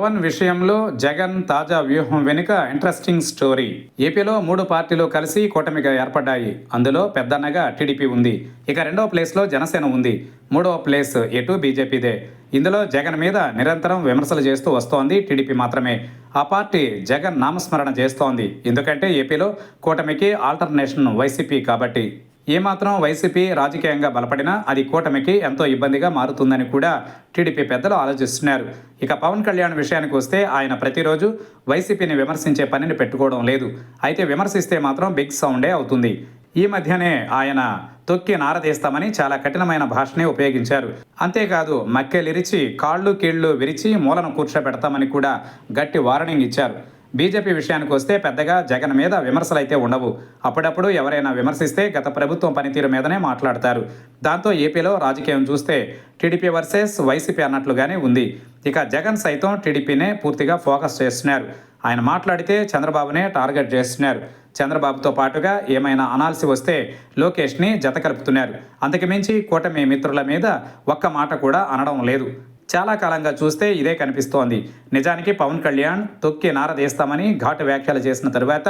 పవన్ విషయంలో జగన్ తాజా వ్యూహం వెనుక ఇంట్రెస్టింగ్ స్టోరీ. ఏపీలో మూడు పార్టీలు కలిసి కూటమిగా ఏర్పడ్డాయి. అందులో పెద్దన్నగా టీడీపీ ఉంది. ఇక రెండవ ప్లేస్లో జనసేన ఉంది. మూడవ ప్లేస్ ఎటు బీజేపీదే. ఇందులో జగన్ మీద నిరంతరం విమర్శలు చేస్తూ వస్తోంది టీడీపీ మాత్రమే. ఆ పార్టీ జగన్ నామస్మరణ చేస్తోంది. ఎందుకంటే ఏపీలో కూటమికి ఆల్టర్నేషన్ వైసీపీ కాబట్టి. ఏమాత్రం వైసీపీ రాజకీయంగా బలపడినా అది కూటమికి ఎంతో ఇబ్బందిగా మారుతుందని కూడా టీడీపీ పెద్దలు ఆలోచిస్తున్నారు. ఇక పవన్ కళ్యాణ్ విషయానికి వస్తే ఆయన ప్రతిరోజు వైసీపీని విమర్శించే పనిని పెట్టుకోవడం లేదు. అయితే విమర్శిస్తే మాత్రం బిగ్ సౌండే అవుతుంది. ఈ మధ్యనే ఆయన తొక్కి నారదీస్తామని చాలా కఠినమైన భాషనే ఉపయోగించారు. అంతేకాదు మక్కెలిరిచి కాళ్ళు కీళ్ళు విరిచి మూలను కూర్చోబెడతామని కూడా గట్టి వార్నింగ్ ఇచ్చారు. బీజేపీ విషయానికి వస్తే పెద్దగా జగన్ మీద విమర్శలైతే ఉండవు. అప్పుడప్పుడు ఎవరైనా విమర్శిస్తే గత ప్రభుత్వం పనితీరు మీదనే మాట్లాడతారు. దాంతో ఏపీలో రాజకీయం చూస్తే టీడీపీ వర్సెస్ వైసీపీ అన్నట్లుగానే ఉంది. ఇక జగన్ సైతం టీడీపీనే పూర్తిగా ఫోకస్ చేస్తున్నారు. ఆయన మాట్లాడితే చంద్రబాబునే టార్గెట్ చేస్తున్నారు. చంద్రబాబుతో పాటుగా ఏమైనా అనాల్సి వస్తే లోకేష్ని జత కలుపుతున్నారు అంతకుమించి కూటమి మిత్రుల మీద ఒక్క మాట కూడా అనడం లేదు. చాలా కాలంగా చూస్తే ఇదే కనిపిస్తోంది. నిజానికి పవన్ కళ్యాణ్ తొక్కి నారదీస్తామని ఘాటు వ్యాఖ్యలు చేసిన తరువాత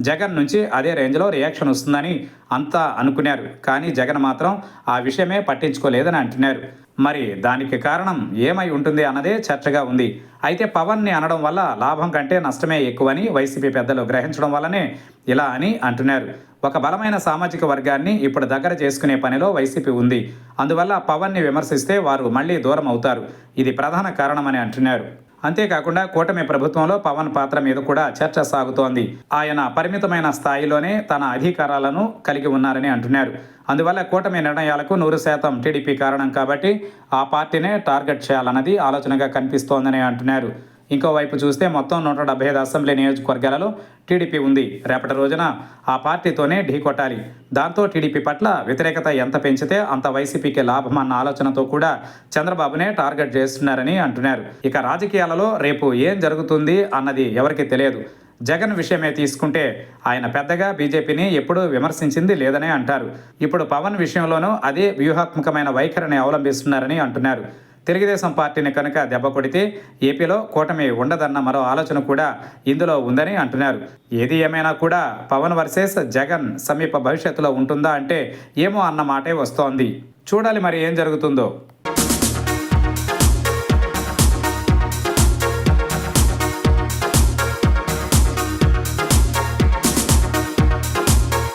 జగన్ నుంచి అదే రేంజ్లో రియాక్షన్ వస్తుందని అంతా అనుకున్నారు. కానీ జగన్ మాత్రం ఆ విషయమే పట్టించుకోలేదని అంటున్నారు. మరి దానికి కారణం ఏమై ఉంటుంది అన్నదే చర్చగా ఉంది. అయితే పవన్ని అనడం వల్ల లాభం కంటే నష్టమే ఎక్కువని వైసీపీ పెద్దలు గ్రహించడం వల్లనే ఇలా అని అంటున్నారు. ఒక బలమైన సామాజిక వర్గాన్ని ఇప్పుడు దగ్గర చేసుకునే పనిలో వైసీపీ ఉంది. అందువల్ల పవన్ని విమర్శిస్తే వారు మళ్ళీ దూరం అవుతారు. ఇది ప్రధాన కారణమని అంటున్నారు. అంతేకాకుండా కూటమి ప్రభుత్వంలో పవన్ పాత్ర మీద కూడా చర్చ సాగుతోంది. ఆయన పరిమితమైన స్థాయిలోనే తన అధికారాలను కలిగి ఉన్నారని అంటున్నారు. అందువల్ల కూటమి నిర్ణయాలకు నూరు శాతం టీడీపీ కారణం కాబట్టి ఆ పార్టీనే టార్గెట్ చేయాలన్నది ఆలోచనగా కనిపిస్తోందని అంటున్నారు. ఇంకోవైపు చూస్తే మొత్తం నూట డెబ్బై ఐదు అసెంబ్లీ నియోజకవర్గాలలో టీడీపీ ఉంది. రేపటి రోజున ఆ పార్టీతోనే ఢీకొట్టాలి దాంతో టీడీపీ పట్ల వ్యతిరేకత ఎంత పెంచితే అంత వైసీపీకి లాభం అన్న ఆలోచనతో కూడా చంద్రబాబునే టార్గెట్ చేస్తున్నారని అంటున్నారు. ఇక రాజకీయాలలో రేపు ఏం జరుగుతుంది అన్నది ఎవరికి తెలియదు. జగన్ విషయమే తీసుకుంటే ఆయన పెద్దగా బీజేపీని ఎప్పుడూ విమర్శించింది లేదనే అంటారు. ఇప్పుడు పవన్ విషయంలోనూ అదే వ్యూహాత్మకమైన వైఖరిని అవలంబిస్తున్నారని అంటున్నారు. తెలుగుదేశం పార్టీని కనుక దెబ్బ కొడితే ఏపీలో కూటమి ఉండదన్న మరో ఆలోచన కూడా ఇందులో ఉందని అంటున్నారు. ఏది ఏమైనా కూడా పవన్ వర్సెస్ జగన్ సమీప భవిష్యత్తులో ఉంటుందా అంటే ఏమో అన్న మాటే వస్తోంది. చూడాలి మరి ఏం జరుగుతుందో.